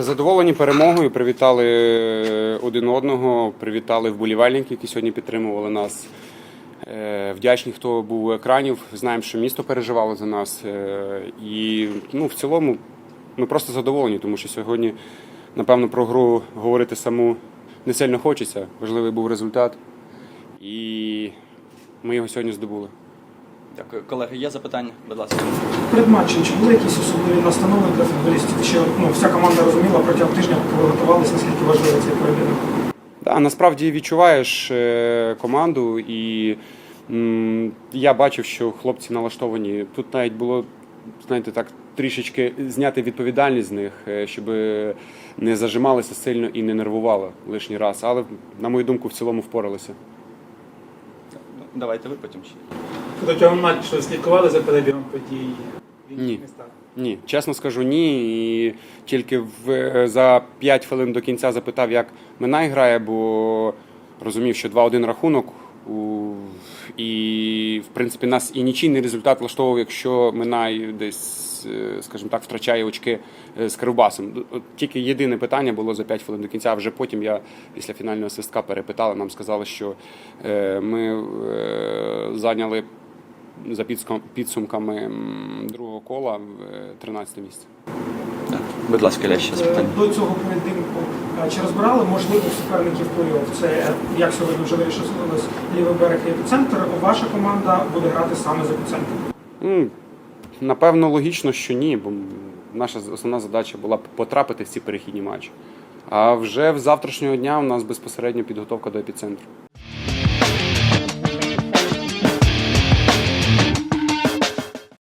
Задоволені перемогою, привітали один одного, привітали вболівальників, які сьогодні підтримували нас. Е, Вдячні, хто був у екранів. Знаємо, що місто переживало за нас. Е, І ну, в цілому ми просто задоволені, тому що сьогодні, напевно, про гру говорити саму не сильно хочеться. Важливий був результат. І ми його сьогодні здобули. Дякую. Колеги, є запитання? Будь ласка. Перед матчем чи були якісь особливі настанови для футболістів? Чи ну, вся команда розуміла протягом тижня, коли готувалися, наскільки важливий цей поєдинок? Да, насправді відчуваєш е, команду, і м, я бачив, що хлопці налаштовані. Тут навіть було, знаєте, так трішечки зняти відповідальність з них, е, щоб не зажималися сильно і не нервували лишній раз. Але, на мою думку, в цілому впоралися. Ну, Давайте ви потім ще. Протягом матчу слідкували за перебігом подій? Він Ні. не став. Ні, чесно скажу, ні. І тільки в, за 5 хвилин до кінця запитав, як Минай грає, бо розумів, що 2-1 рахунок. У, і, в принципі, нас і нічийний результат влаштовував, якщо Минай десь, е, скажімо так, втрачає очки е, з Кривбасом. От Тільки єдине питання було за 5 хвилин до кінця. а Вже потім я після фінального свистка перепитали. Нам сказали, що е, ми е, зайняли за підсумками другого кола в 13 місце. Так. Будь ласка, Ілля, ще Е, запитання. До цього поєдинку е, чи розбирали можливих суперників плей-офф? Це е, як сьогодні вже вирішилось лівий берег і епіцентр. Ваша команда буде грати саме з епіцентром. Ну, напевно, логічно, що ні, бо наша основна задача була потрапити в ці перехідні матчі. А вже в завтрашнього дня у нас безпосередньо підготовка до епіцентру.